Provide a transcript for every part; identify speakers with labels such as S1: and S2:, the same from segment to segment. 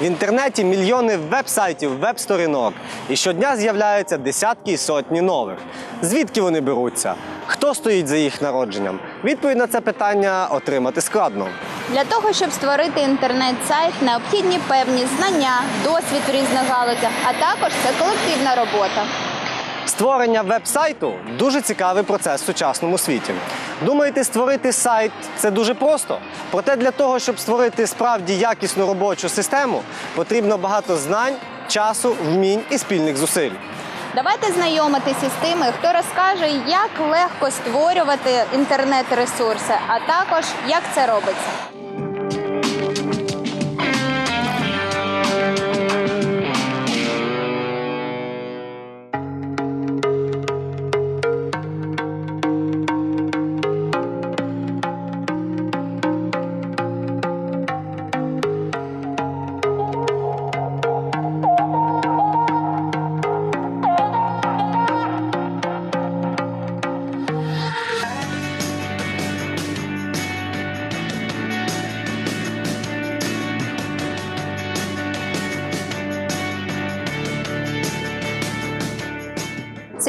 S1: В інтернеті мільйони веб-сайтів, веб-сторінок. І щодня з'являються десятки і сотні нових. Звідки вони беруться? Хто стоїть за їх народженням? Відповідь на це питання отримати складно.
S2: Для того, щоб створити інтернет-сайт, необхідні певні знання, досвід в різних галузях, а також це колективна робота.
S1: Створення веб-сайту дуже цікавий процес в сучасному світі. Думаєте, створити сайт це дуже просто. Проте для того, щоб створити справді якісну робочу систему, потрібно багато знань, часу, вмінь і спільних зусиль.
S2: Давайте знайомитися з тими, хто розкаже, як легко створювати інтернет-ресурси, а також як це робиться.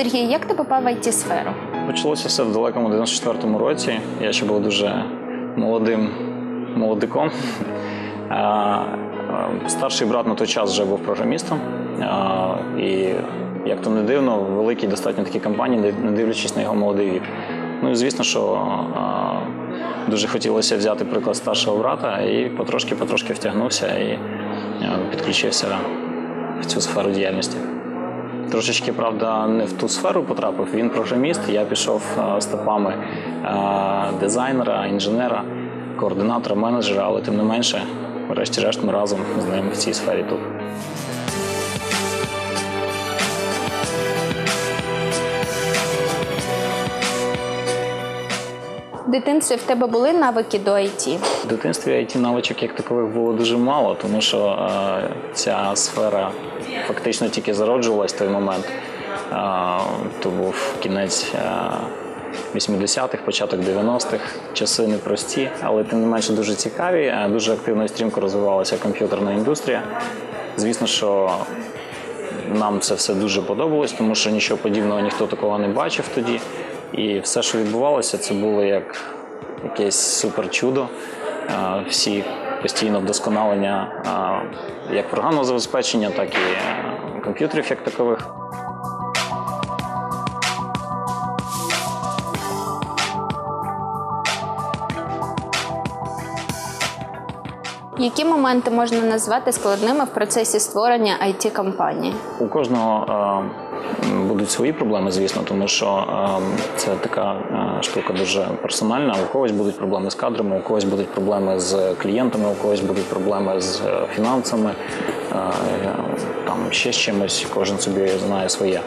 S2: Сергій, як ти попав в it сферу
S3: Почалося все в далекому 94-му році. Я ще був дуже молодим молодиком. Старший брат на той час вже був програмістом. І як то не дивно, в великій достатньо такі компанії, не дивлячись на його молодий вік. Ну і звісно, що дуже хотілося взяти приклад старшого брата і потрошки-потрошки втягнувся і підключився в цю сферу діяльності. Трошечки, правда, не в ту сферу потрапив. Він програміст. Я пішов е, стопами е, дизайнера, інженера, координатора, менеджера, але тим не менше, врешті-решт, ми разом з ним в цій сфері тут.
S2: Дитинстві в тебе були навики до IT?
S3: В дитинстві it навичок як такових було дуже мало, тому що е, ця сфера фактично тільки зароджувалась в той момент. Е, то був кінець е, 80-х, початок 90-х, часи непрості, але тим не менше дуже цікаві. Е, Дуже активно і стрімко розвивалася комп'ютерна індустрія. Звісно, що нам це все дуже подобалось, тому що нічого подібного ніхто такого не бачив тоді. І все, що відбувалося, це було як якесь супер чудо. Е, Всі постійно вдосконалення як програмного забезпечення, так і е, комп'ютерів як такових.
S2: Які моменти можна назвати складними в процесі створення it компанії
S3: У кожного е, будуть свої проблеми, звісно, тому що е, це така е, штука дуже персональна. У когось будуть проблеми з кадрами, у когось будуть проблеми з клієнтами, у когось будуть проблеми з е, фінансами, е, там ще з чимось. Кожен собі знає своє.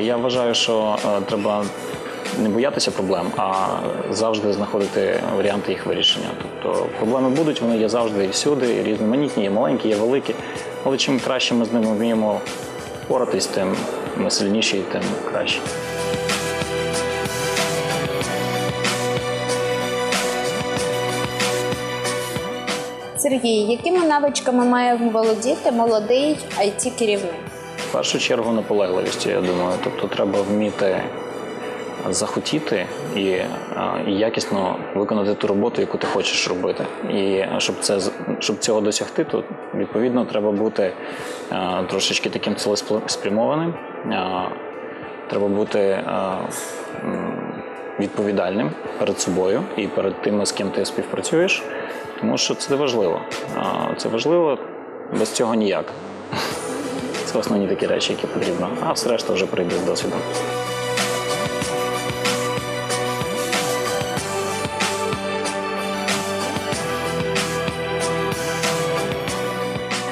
S3: Я вважаю, що треба не боятися проблем, а завжди знаходити варіанти їх вирішення. Тобто проблеми будуть, вони є завжди і всюди, і різноманітні, є маленькі, є великі. Але чим краще ми з ними вміємо впоратись, тим ми сильніші, тим краще.
S2: Сергій, якими навичками має володіти молодий it керівник
S3: В першу чергу наполегливістю, я думаю. Тобто треба вміти захотіти і, е, і якісно виконати ту роботу, яку ти хочеш робити. І щоб це щоб цього досягти, то відповідно треба бути е, трошечки таким цілеспрямованим. Треба бути е, відповідальним перед собою і перед тими, з ким ти співпрацюєш, тому що це важливо. Це важливо, без цього ніяк. Це основні такі речі, які потрібно. А все решта вже прийде з досвідом.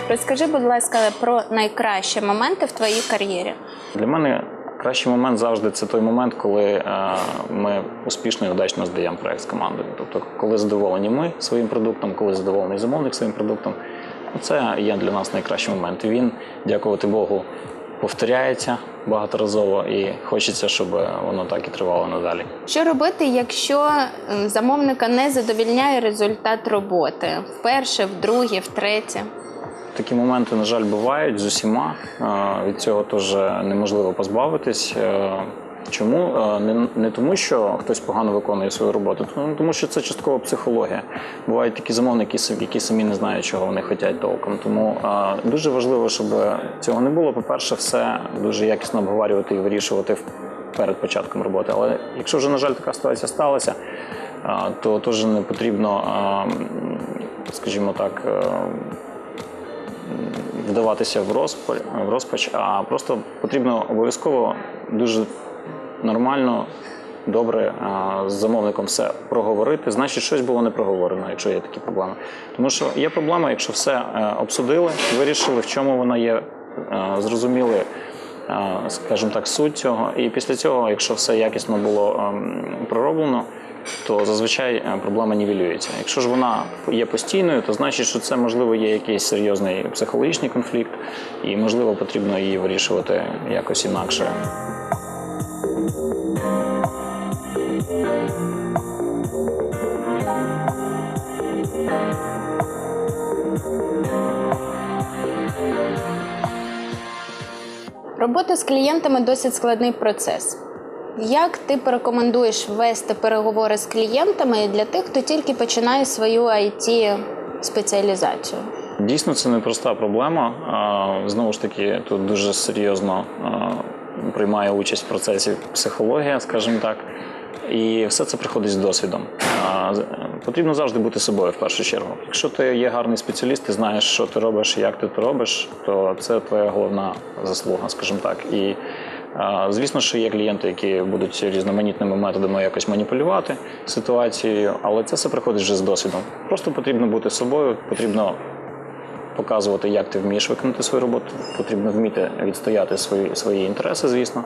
S2: Розкажи, будь ласка, про найкращі моменти в твоїй кар'єрі.
S3: Для мене кращий момент завжди це той момент, коли е, ми успішно і удачно здаємо проект з командою. Тобто, коли задоволені ми своїм продуктом, коли задоволений замовник своїм продуктом, це є для нас найкращий момент. Він, дякувати Богу, повторяється багаторазово і хочеться, щоб воно так і тривало надалі.
S2: Що робити, якщо замовника не задовільняє результат роботи? Вперше, вдруге, втретє?
S3: Такі моменти, на жаль, бувають з усіма. Е, Від цього теж неможливо позбавитись. Е, Чому? Е, Не, не тому, що хтось погано виконує свою роботу, ну, тому що це частково психологія. Бувають такі замовники, які- самі не знають, чого вони хочуть толком. Тому дуже важливо, щоб цього не було. По-перше, все дуже якісно обговорювати і вирішувати перед початком роботи. Але якщо вже, на жаль, така ситуація сталася, то теж не потрібно, е, скажімо так, е, вдаватися в розпач, в розпач, а просто потрібно обов'язково дуже нормально, добре з замовником все проговорити. Значить, щось було не проговорено, якщо є такі проблеми. Тому що є проблема, якщо все е, обсудили, вирішили, в чому вона є, е, зрозуміли. е, Скажімо так, суть цього, і після цього, якщо все якісно було ем, пророблено, то зазвичай е, проблема нівелюється. Якщо ж вона є постійною, то значить, що це можливо є якийсь серйозний психологічний конфлікт, і можливо потрібно її вирішувати якось інакше.
S2: Робота з клієнтами досить складний процес. Як ти порекомендуєш вести переговори з клієнтами для тих, хто тільки починає свою it спеціалізацію?
S3: Дійсно, це непроста проблема. Знову ж таки, тут дуже серйозно приймає участь в процесі психологія, скажімо так. І все це приходить з досвідом. Потрібно завжди бути собою в першу чергу. Якщо ти є гарний спеціаліст, ти знаєш, що ти робиш, як ти це робиш, то це твоя головна заслуга, скажімо так. І звісно, що є клієнти, які будуть різноманітними методами якось маніпулювати ситуацією, але це все приходить вже з досвідом. Просто потрібно бути собою, потрібно показувати, як ти вмієш виконати свою роботу. Потрібно вміти відстояти свої, свої інтереси, звісно,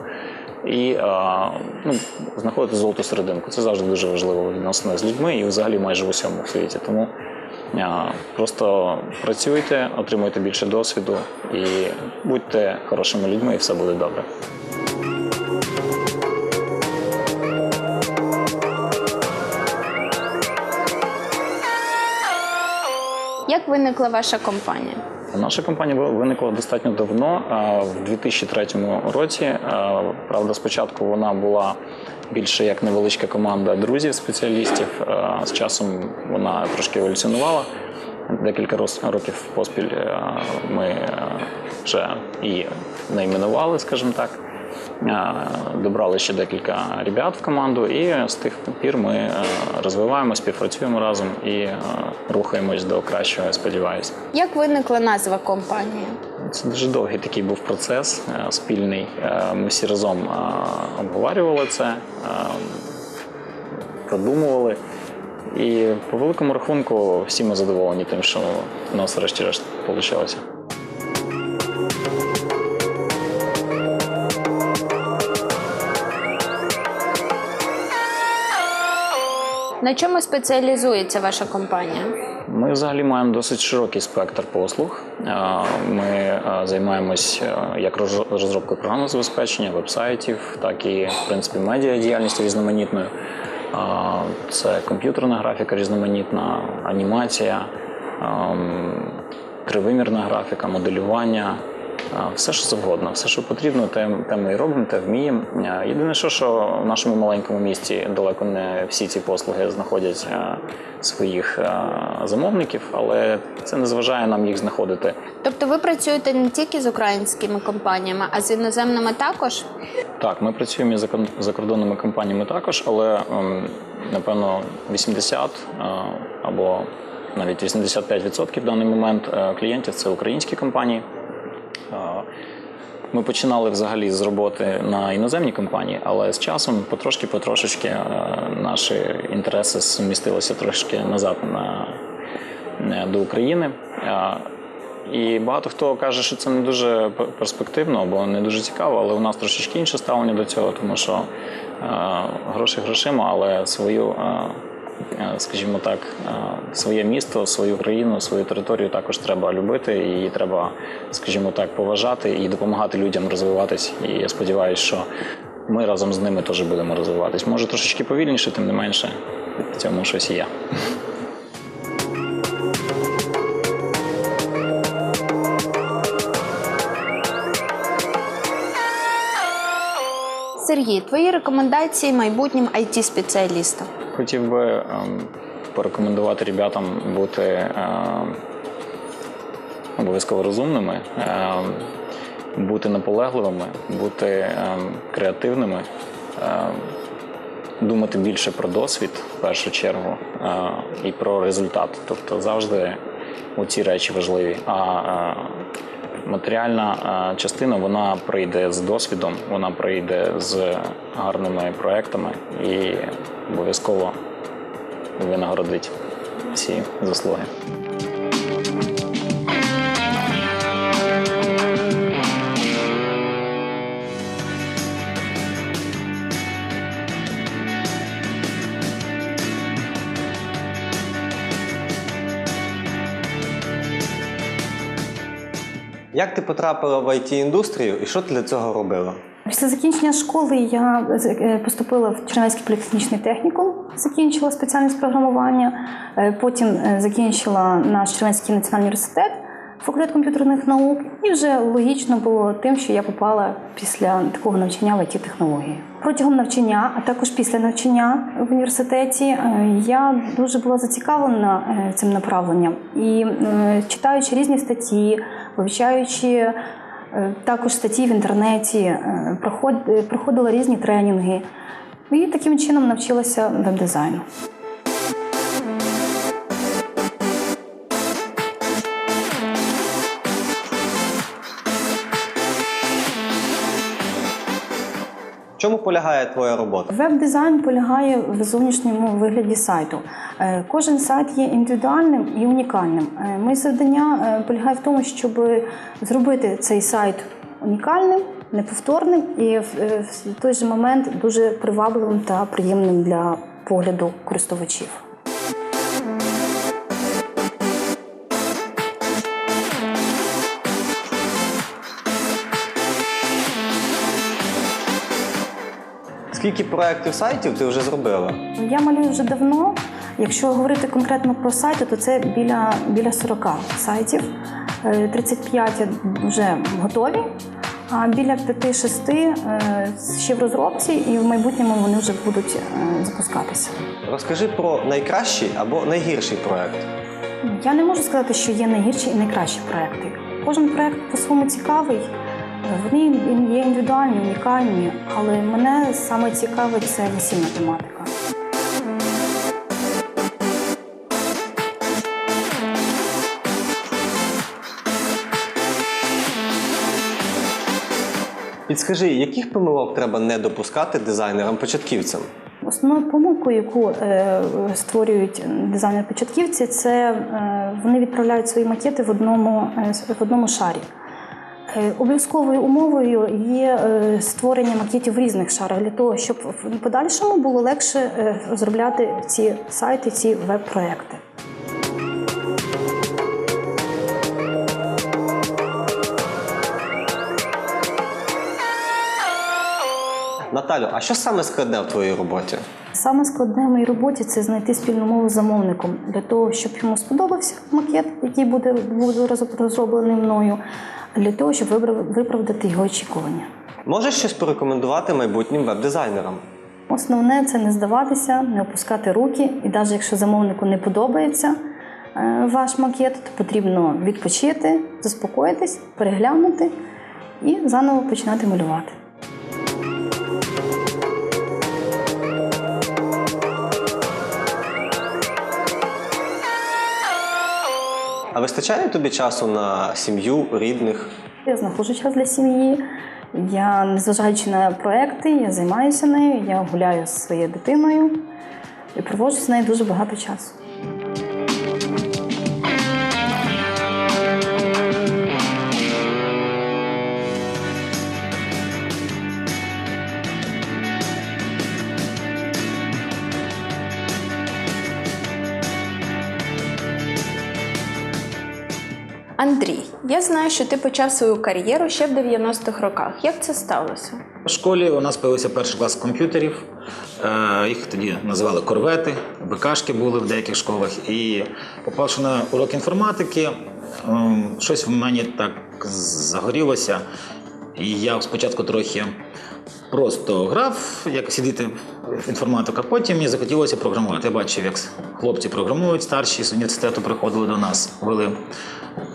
S3: і а, ну, знаходити золоту серединку. Це завжди дуже важливо в відносинах з людьми і взагалі майже в усьому світі. Тому просто працюйте, отримуйте більше досвіду і будьте хорошими людьми, і все буде добре.
S2: Як виникла ваша компанія?
S3: Наша компанія виникла достатньо давно, в 2003 році. Правда, спочатку вона була більше як невеличка команда друзів, спеціалістів. З часом вона трошки еволюціонувала. Декілька років поспіль ми вже її найменували, скажімо так. А, Добрали ще декілька ребят в команду, і з тих пір ми е, розвиваємо, співпрацюємо разом і е, рухаємось до кращого, я сподіваюся.
S2: Як виникла назва компанії?
S3: Це дуже довгий такий був процес е, спільний. Е, Ми всі разом е, обговорювали це, е, продумували. І по великому рахунку всі ми задоволені тим, що у нас врешті-решт вийшло.
S2: На чому спеціалізується ваша компанія?
S3: Ми взагалі маємо досить широкий спектр послуг. Ми займаємось е, як розробкою програмного забезпечення, вебсайтів, так і в принципі медіадіяльністю різноманітною. Це комп'ютерна графіка різноманітна, анімація, тривимірна графіка, моделювання. Все, що завгодно, все, що потрібно, те, те ми і робимо, те вміємо. Єдине, що, що в нашому маленькому місті далеко не всі ці послуги знаходять своїх замовників, але це не зважає нам їх знаходити.
S2: Тобто ви працюєте не тільки з українськими компаніями, а з іноземними також?
S3: Так, ми працюємо із закордонними компаніями також, але ем, напевно 80 е, або навіть 85% в даний момент е, клієнтів це українські компанії. Ми починали взагалі з роботи на іноземні компанії, але з часом потрошки-потрошечки е, наші інтереси змістилися трошки назад на, е, до України. Е, І багато хто каже, що це не дуже перспективно або не дуже цікаво, але у нас трошечки інше ставлення до цього, тому що гроші грошима, але свою, Е, скажімо так, е, своє місто, свою країну, свою територію також треба любити і треба, скажімо так, поважати і допомагати людям розвиватись. І я сподіваюся, що ми разом з ними теж будемо розвиватись. Може трошечки повільніше, тим не менше в цьому щось є.
S2: Сергій, твої рекомендації майбутнім it спеціалістам
S3: Хотів би ем, порекомендувати ребятам бути ем, обов'язково розумними, ем, бути наполегливими, бути креативними, думати більше про досвід в першу чергу е, і про результат. Тобто завжди ці речі важливі. А е, матеріальна е, частина вона прийде з досвідом, вона прийде з гарними проектами і обов'язково винагородить всі заслуги.
S1: Як ти потрапила в it індустрію і що ти для цього робила?
S4: Після закінчення школи я е, поступила в Чернівецький політехнічний технікум, закінчила спеціальність програмування. Е, Потім е, закінчила наш Чернівецький національний університет, факультет комп'ютерних наук, і вже логічно було тим, що я попала після такого навчання в it технології. Протягом навчання, а також після навчання в університеті, е, я дуже була зацікавлена е, цим направленням і е, читаючи різні статті, вивчаючи. Е, Також статті в інтернеті, е, е, проходила різні тренінги і таким чином навчилася веб-дизайну.
S1: Полягає твоя робота?
S4: Веб-дизайн полягає в зовнішньому вигляді сайту. Е, Кожен сайт є індивідуальним і унікальним. Е, Моє завдання е, полягає в тому, щоб зробити цей сайт унікальним, неповторним і в той же момент дуже привабливим та приємним для погляду користувачів.
S1: Скільки проєктів сайтів ти вже зробила?
S4: Я малюю вже давно. Якщо говорити конкретно про сайти, то це біля, біля 40 сайтів. Е, 35 вже готові, а біля 5-6 е, ще в розробці, і в майбутньому вони вже будуть е, запускатися.
S1: Розкажи про найкращий або найгірший проєкт.
S4: Я не можу сказати, що є найгірші і найкращі проекти. Кожен проект по-своєму цікавий. Вони є індивідуальні, унікальні, але мене саме цікавить це весільна тематика.
S1: Підскажи, яких помилок треба не допускати дизайнерам-початківцям?
S4: Основною помилкою, яку е, створюють дизайнер-початківці, це е, вони відправляють свої макети в одному, е, в одному шарі. Е, Обов'язковою умовою є е, створення макетів в різних шарах для того, щоб в подальшому було легше е, розробляти ці сайти, ці веб-проекти.
S1: Наталю, а що саме складне в твоїй роботі?
S4: Саме складне в моїй роботі це знайти спільну мову з замовником для того, щоб йому сподобався макет, який буде, буде розроблений мною, для того, щоб виправдати його очікування.
S1: Можеш щось порекомендувати майбутнім веб-дизайнерам?
S4: Основне це не здаватися, не опускати руки, і навіть якщо замовнику не подобається е, ваш макет, то потрібно відпочити, заспокоїтись, переглянути і заново починати малювати.
S1: А вистачає тобі часу на сім'ю, рідних?
S4: Я знаходжу час для сім'ї. Я, незважаючи на проекти, я займаюся нею, я гуляю зі своєю дитиною і проводжу з нею дуже багато часу.
S2: Я знаю, що ти почав свою кар'єру ще в 90-х роках. Як це сталося?
S5: В школі у нас появився перший клас комп'ютерів. Е, Їх тоді називали корвети, БКшки були в деяких школах. І попавши на урок інформатики, ем, щось в мені так загорілося. І я спочатку трохи просто грав, як сидіти інформатика. Потім мені захотілося програмувати. Я бачив, як хлопці програмують, старші з університету приходили до нас, вели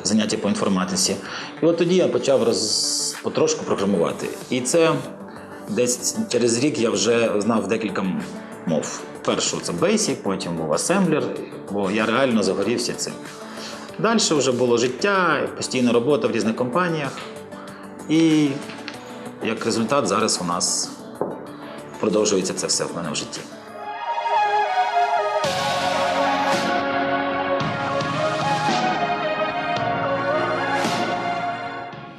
S5: заняття по інформатиці. І от тоді я почав роз... потрошку програмувати. І це десь через рік я вже знав декілька мов. Першу це Basic, потім був Assembler, бо я реально загорівся цим. Далі вже було життя, постійна робота в різних компаніях. І як результат зараз у нас продовжується це все в мене в житті.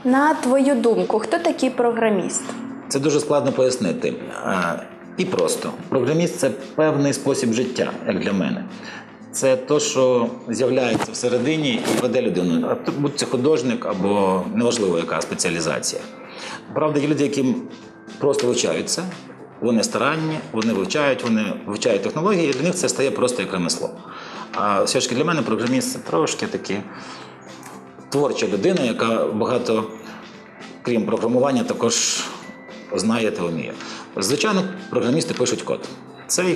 S2: На твою думку, хто такий програміст?
S5: Це дуже складно пояснити. І просто. Програміст це певний спосіб життя, як для мене. Це то, що з'являється всередині і веде людину. Будь це художник або неважливо, яка спеціалізація. Правда, є люди, які просто вивчаються, вони старанні, вони вивчають, вони вивчають технології, і для них це стає просто як ремесло. А все ж таки для мене програміст це трошки такі творча людина, яка багато крім програмування, також знає та вміє. Звичайно, програмісти пишуть код. Це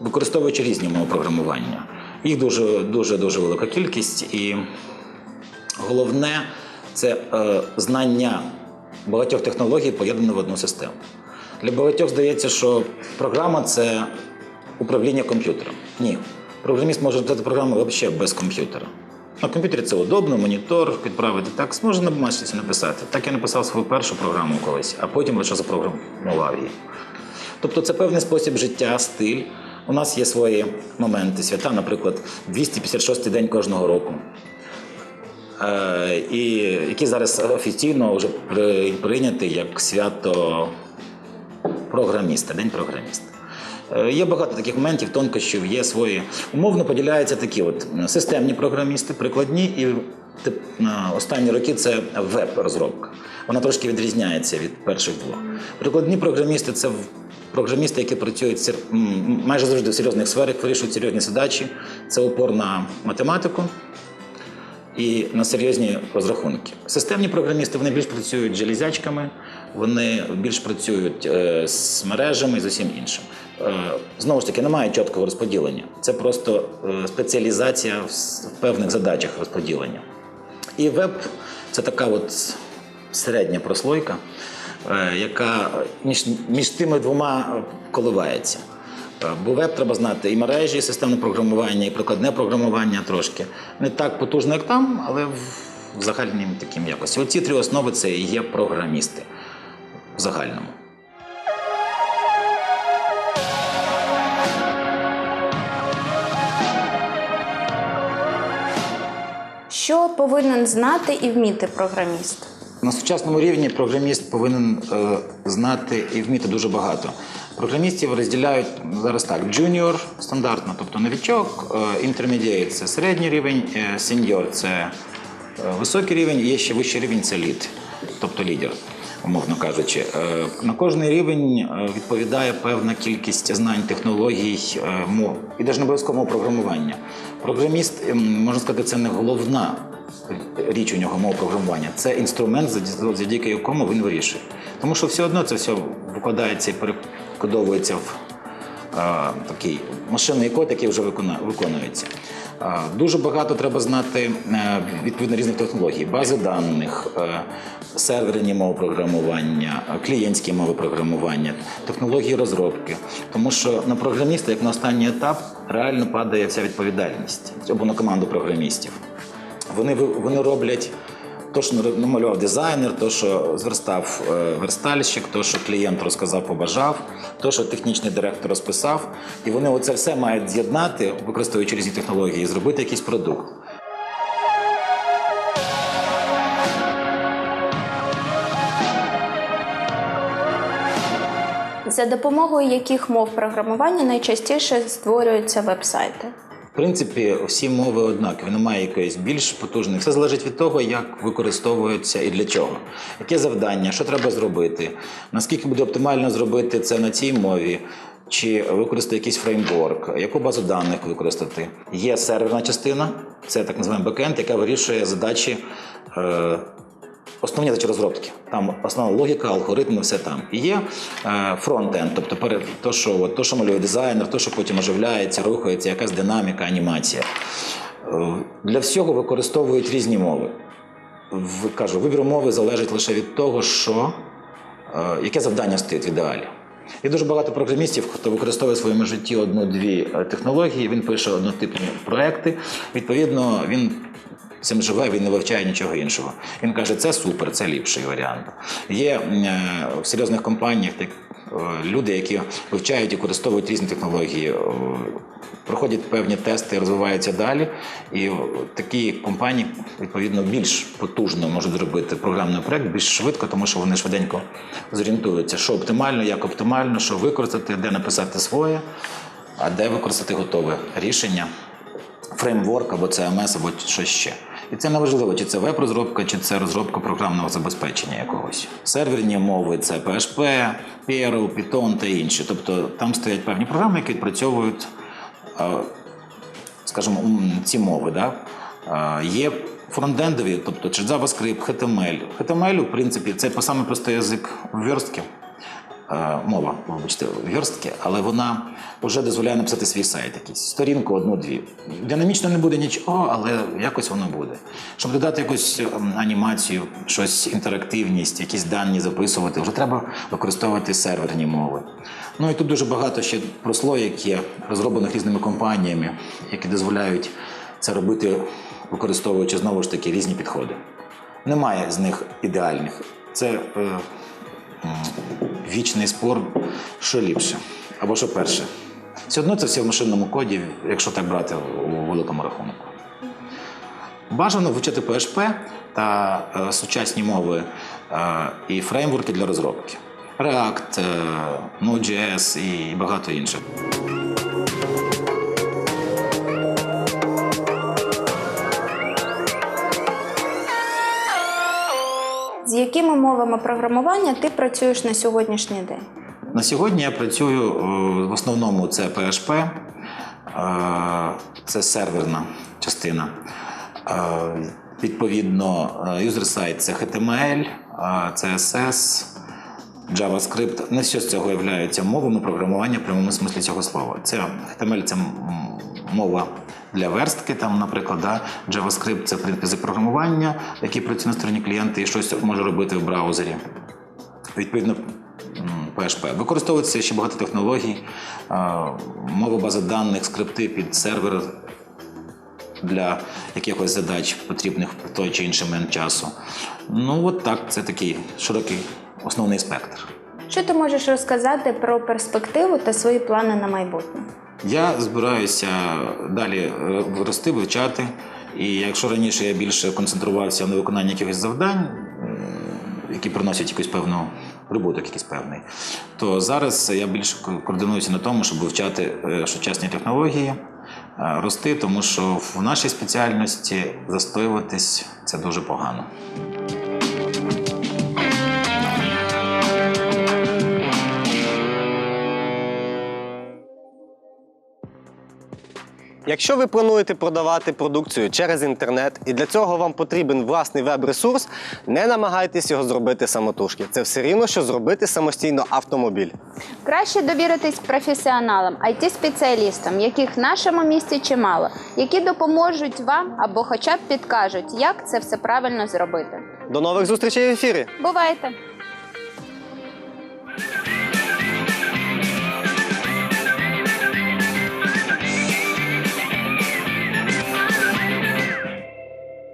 S5: використовуючи різні мови програмування. Їх дуже дуже дуже велика кількість, і головне це е, знання багатьох технологій поєднано в одну систему. Для багатьох здається, що програма це управління комп'ютером. Ні. Програміст може писати програму взагалі без комп'ютера. На комп'ютері це удобно, монітор, підправити так, можна на бумажці написати. Так я написав свою першу програму колись, а потім лише запрограмував її. Тобто це певний спосіб життя, стиль. У нас є свої моменти, свята, наприклад, 256-й день кожного року. Е, і які зараз офіційно вже при- прийняті як свято програміста, День програміста. Е, Є багато таких моментів, тонкощів, є свої. Умовно поділяються такі от системні програмісти, прикладні, і останні роки це веб-розробка. Вона трошки відрізняється від перших двох. Прикладні програмісти це програмісти, які працюють майже завжди в серйозних сферах, вирішують серйозні задачі. Це упор на математику, і на серйозні розрахунки. Системні програмісти вони більш працюють з железячками, вони більш працюють е, з мережами і з усім іншим. Е, знову ж таки, немає чіткого розподілення. Це просто е, спеціалізація в певних задачах розподілення. І веб це така от середня прослойка, яка між, між тими двома коливається. Е, Бо веб треба знати і мережі, і системне програмування, і прикладне програмування трошки. Не так потужно, як там, але в загальній таким якості. Оці три основи це і є програмісти в загальному.
S2: Що повинен знати і вміти програміст?
S5: На сучасному рівні програміст повинен е, знати і вміти дуже багато. Програмістів розділяють зараз так: джуніор стандартно, тобто новічок, інтермедіат це середній рівень, е, сеньор це е, високий рівень, і є ще вищий рівень це лід, тобто лідер, умовно кажучи. Е, на кожний рівень е, відповідає певна кількість знань, технологій, е, мов і навіть не обов'язково мов програмування. Програміст, ем, можна сказати, це не головна річ у нього мова програмування. Це інструмент, завдяки якому він вирішує. Тому що все одно це все викладається і перекодовується в е, такий машинний код, який вже виконується. Е, Дуже багато треба знати е, відповідно різних технологій, бази даних, серверні мови програмування, клієнтські мови програмування, технології розробки. Тому що на програміста, як на останній етап, реально падає вся відповідальність або на команду програмістів. Вони, вони роблять то, що намалював дизайнер, то, що зверстав е, верстальщик, то, що клієнт розказав, побажав, то, що технічний директор розписав. І вони оце все мають з'єднати, використовуючи різні технології, і зробити якийсь продукт.
S2: За допомогою яких мов програмування найчастіше створюються веб-сайти?
S5: Принципі, всі мови однакові, немає якоїсь більш потужних. Все залежить від того, як використовуються і для чого. Яке завдання, що треба зробити, наскільки буде оптимально зробити це на цій мові, чи використати якийсь фреймворк, яку базу даних використати. Є серверна частина, це так називаємо бекенд, яка вирішує задачі. Основні задачі розробки. Там основна логіка, алгоритми, все там. І є е, фронт-енд, тобто пере- то, що, от, то, що малює дизайнер, то, що потім оживляється, рухається, якась динаміка, анімація. Е, Для всього використовують різні мови. Кажу, вибір мови залежить лише від того, що, е, яке завдання стоїть в ідеалі. Є дуже багато програмістів, хто використовує в своєму житті одну-дві технології, він пише однотипні проекти. Відповідно, він цим живе, він не вивчає нічого іншого. Він каже, це супер, це ліпший варіант. Є е, в серйозних компаніях так, е, люди, які вивчають і використовують різні технології, е, проходять певні тести, розвиваються далі. І такі компанії, відповідно, більш потужно можуть зробити програмний проект більш швидко, тому що вони швиденько зорієнтуються, що оптимально, як оптимально, що використати, де написати своє, а де використати готове рішення фреймворк або CMS, або щось ще. І це не важливо, чи це веб-розробка, чи це розробка програмного забезпечення якогось. Серверні мови це PHP, Perl, Python та інші. Тобто там стоять певні програми, які відпрацьовують, е, скажімо, ці мови. Да? Е, Є фронтендові, тобто чи JavaScript, HTML. HTML, в принципі, це саме простий язик верстки мова, вибачте, верстки, але вона вже дозволяє написати свій сайт якийсь. Сторінку одну-дві. Динамічно не буде нічого, але якось воно буде. Щоб додати якусь ем, анімацію, щось інтерактивність, якісь дані записувати, вже треба використовувати серверні мови. Ну і тут дуже багато ще прослоєк є, розроблених різними компаніями, які дозволяють це робити, використовуючи знову ж таки різні підходи. Немає з них ідеальних. Це е, вічний спор, що ліпше або що перше. Все одно це все в машинному коді, якщо так брати у великому рахунку. Бажано вивчити PHP та е, сучасні мови е, і фреймворки для розробки. React, е, Node.js і багато інших.
S2: Якими мовами програмування ти працюєш на сьогоднішній день?
S5: На сьогодні я працюю е, в основному це PHP, е, це серверна частина. Е, Відповідно, user-side – це HTML, CSS, JavaScript. Не все з цього являються мовами програмування в прямому смислі цього слова. Це HTML – це мова для верстки, там, наприклад, да? JavaScript – це язик програмування, який працює на стороні клієнта і щось може робити в браузері. Відповідно, PHP. Використовується ще багато технологій, мова бази даних, скрипти під сервер для якихось задач, потрібних в той чи інший момент часу. Ну, от так, це такий широкий основний спектр.
S2: Що ти можеш розказати про перспективу та свої плани на майбутнє?
S5: Я збираюся далі е, рости, вивчати. І якщо раніше я більше концентрувався на виконанні якихось завдань, які приносять якийсь певну прибуток, якийсь певний, то зараз я більше координуюся на тому, щоб вивчати е, сучасні технології, е, рости, тому що в нашій спеціальності застоюватись це дуже погано.
S1: Якщо ви плануєте продавати продукцію через інтернет, і для цього вам потрібен власний веб-ресурс, не намагайтесь його зробити самотужки. Це все рівно, що зробити самостійно автомобіль.
S2: Краще довіритись професіоналам, it спеціалістам яких в нашому місті чимало, які допоможуть вам або хоча б підкажуть, як це все правильно зробити.
S1: До нових зустрічей в ефірі!
S2: Бувайте!